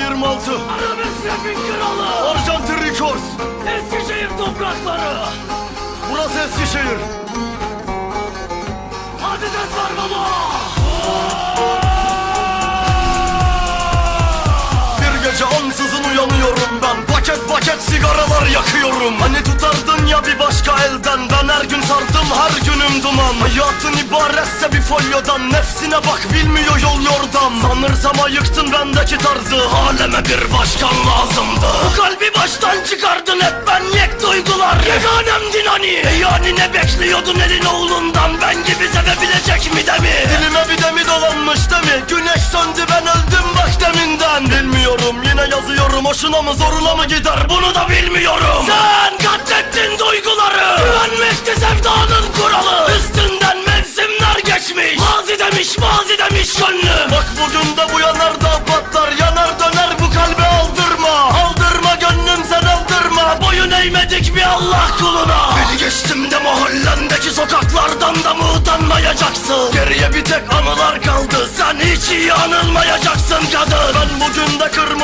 26 Arabesk rapin kralı. Arjantin Records Eskişehir toprakları. Burası Eskişehir yakıyorum. Hani tutardın ya bir başka elden. Ben her gün sardım her günüm duman. Hayatın ibaretse bir folyodan. Nefsine bak bilmiyor yol yordam. Sanırsam ayıktın bendeki tarzı. Aleme bir başkan lazımdı. Bu kalbi baştan çıkardın hep. Ben yek duygular. Yeganemdin hani. E yani ne bekliyordun elin oğlundan? Ben gibi hoşuna mı zoruna mı gider? Bunu da bilmiyorum. Sen katlettin duyguları. Güvenmekti sevdanın kuralı. Üstünden mevsimler geçmiş. Mazi demiş mazi demiş gönlüm Bak bugün de bu yanar da patlar. Yanar döner bu kalbe aldırma. Aldırma gönlüm sen aldırma. Boyun eğmedik bir Allah kuluna. Beni geçtim de mahallendeki sokaklardan da mı utanmayacaksın? Geriye bir tek anılar kaldı. Sen hiç iyi anılmayacaksın kadın. Ben bugün de kırmızı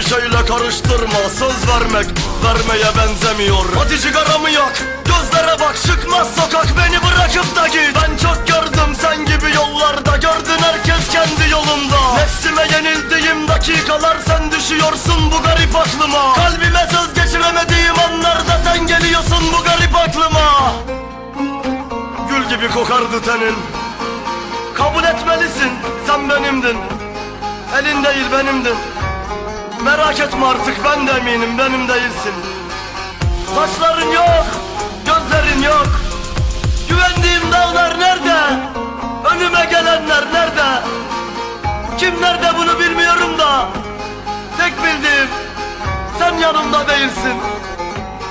gizler Başka bir şeyle karıştırma. Söz vermek vermeye benzemiyor. Hadi cigaramı yak Gözlere bak. Çıkmaz sokak beni bırakıp da git. Ben çok gördüm sen gibi yollarda Gördün herkes kendi yolunda. Nefsime yenildiğim dakikalar Sen düşüyorsun bu garip aklıma. Kalbime söz geçiremediğim anlarda Sen geliyorsun bu garip aklıma. Gül gibi kokardı tenin. Kabul etmelisin sen benimdin. Elin değil benimdin Merak etme artık ben de eminim benim değilsin. Saçların yok, gözlerin yok. Güvendiğim dağlar nerede? Önüme gelenler nerede? Kim nerede bunu bilmiyorum da. Tek bildiğim Sen yanımda değilsin.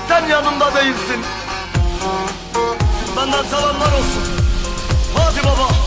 Sen yanımda değilsin. Benden selamlar olsun. Hadi baba